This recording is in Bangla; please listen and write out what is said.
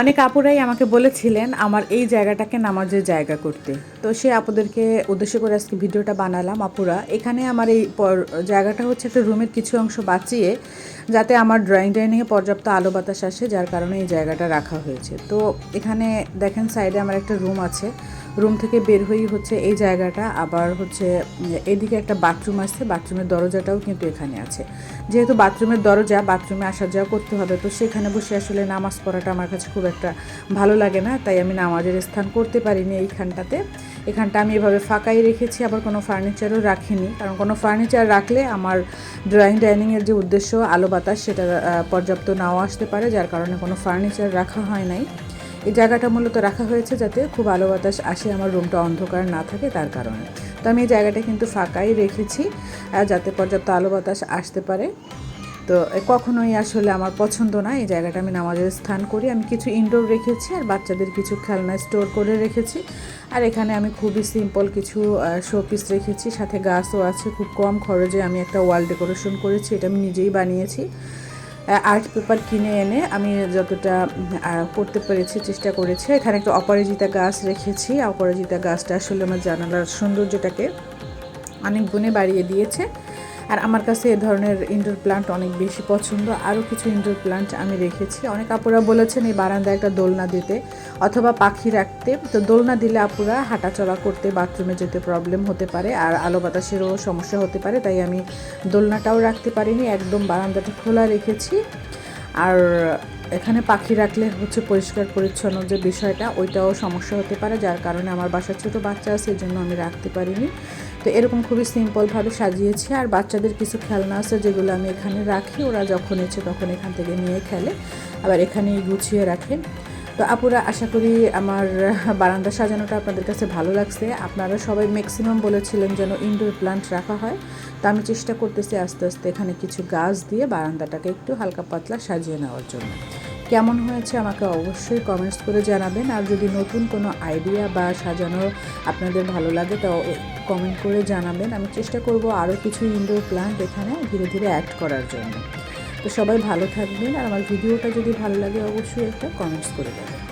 অনেক আপুরাই আমাকে বলেছিলেন, আমার এই জায়গাটাকে নামাজের জায়গা করতে। তো সে আপুদেরকে উদ্দেশ্য করে আজকে ভিডিওটা বানালাম, আপুরা। এখানে আমার এই জায়গাটা হচ্ছে একটা রুমের কিছু অংশ বাঁচিয়ে, যাতে আমার ড্রয়িং ডাইনিংয়ে পর্যাপ্ত আলো বাতাস আসে, যার কারণে এই জায়গাটা রাখা হয়েছে। তো এখানে দেখেন সাইডে আমার একটা রুম আছে। রুম থেকে বের হয়েই হচ্ছে এই জায়গাটা। আবার হচ্ছে এদিকে একটা বাথরুম আছে, বাথরুমের দরজাটাও কিন্তু এখানে আছে। যেহেতু বাথরুমের দরজা, বাথরুমে আসা যাওয়া করতে হবে, তো সেখানে বসে আসলে নামাজ পড়াটা আমার কাছে খুব একটা ভালো লাগে না, তাই আমি নামাজের স্থান করতে পারিনি এইখানটাতে। এখানটা আমি এভাবে ফাঁকাই রেখেছি, আবার কোনো ফার্নিচারও রাখিনি। কারণ কোনো ফার্নিচার রাখলে আমার ড্রয়িং ডাইনিংয়ের যে উদ্দেশ্য আলো বাতাস, সেটা পর্যাপ্ত নাও আসতে পারে, যার কারণে কোনো ফার্নিচার রাখা হয় নাই। এই জায়গাটা মূলত রাখা হয়েছে যাতে খুব আলো বাতাস আসে, আমার রুমটা অন্ধকার না থাকে তার কারণে। তো আমি এই জায়গাটা কিন্তু ফাঁকাই রেখেছি যাতে পর্যাপ্ত আলো বাতাস আসতে পারে। তো কখনোই আসলে আমার পছন্দ না, এই জায়গাটা আমি নামাজের স্থান করি। আমি কিছু ইনডোর রেখেছি আর বাচ্চাদের কিছু খেলনা স্টোর করে রেখেছি। আর এখানে আমি খুবই সিম্পল কিছু শো পিস রেখেছি, সাথে গাছও আছে, খুব কম খরচে আমি একটা ওয়াল ডেকোরেশন করেছি, এটা আমি নিজেই বানিয়েছি। আর্ট পেপার কিনে এনে আমি যতটা পড়তে পেরেছি, চেষ্টা করেছি। এখানে একটা অপরাজিতা গাছ রেখেছি। অপরাজিতা গাছটা আসলে আমার জানালার সৌন্দর্যটাকে অনেক গুণে বাড়িয়ে দিয়েছে। আর আমার কাছে এ ধরনের ইনডোর প্লান্ট অনেক বেশি পছন্দ। আরও কিছু ইনডোর প্লান্ট আমি রেখেছি অনেক আপুরা বলেছেন এই বারান্দায় একটা দোলনা দিতে অথবা পাখি রাখতে। তো দোলনা দিলে আপুরা হাঁটাচলা করতে, বাথরুমে যেতে প্রবলেম হতে পারে আর আলো বাতাসেরও সমস্যা হতে পারে, তাই আমি দোলনাটাও রাখতে পারিনি। একদম বারান্দাটা খোলা রেখেছি। আর এখানে পাখি রাখলে হচ্ছে পরিষ্কার পরিচ্ছন্ন যে বিষয়টা, ওইটাও সমস্যা হতে পারে, যার কারণে আমার বাসার ছোটো বাচ্চা আছে এই জন্য আমি রাখতে পারিনি। তো এরকম খুবই সিম্পলভাবে সাজিয়েছি। আর বাচ্চাদের কিছু খেলনা আছে যেগুলো আমি এখানে রাখি। ওরা যখন ইচ্ছে তখন এখান থেকে নিয়ে খেলে। আবার এখানেই গুছিয়ে রাখে। তো আপুরা, আশা করি আমার বারান্দা সাজানোটা আপনাদের কাছে ভালো লাগছে। আপনারা সবাই ম্যাক্সিমাম বলেছিলেন যেন ইনডোর প্লান্ট রাখা হয়। তো আমি চেষ্টা করতেছি আস্তে আস্তে এখানে কিছু গাছ দিয়ে বারান্দাটাকে একটু হালকা পাতলা সাজিয়ে নেওয়ার জন্য। কেমন হয়েছে আমাকে অবশ্যই কমেন্টস করে জানাবেন। আর যদি নতুন কোনো আইডিয়া বা সাজানো আপনাদের ভালো লাগে, তো কমেন্ট করে জানাবেন। আমি চেষ্টা করব আরও কিছু ইনডোর প্লান্ট এখানে ধীরে ধীরে অ্যাড করার জন্য। তো সবাই ভালো থাকবেন। আর আমার ভিডিওটা যদি ভালো লাগে, অবশ্যই একটা কমেন্টস করে দেবেন।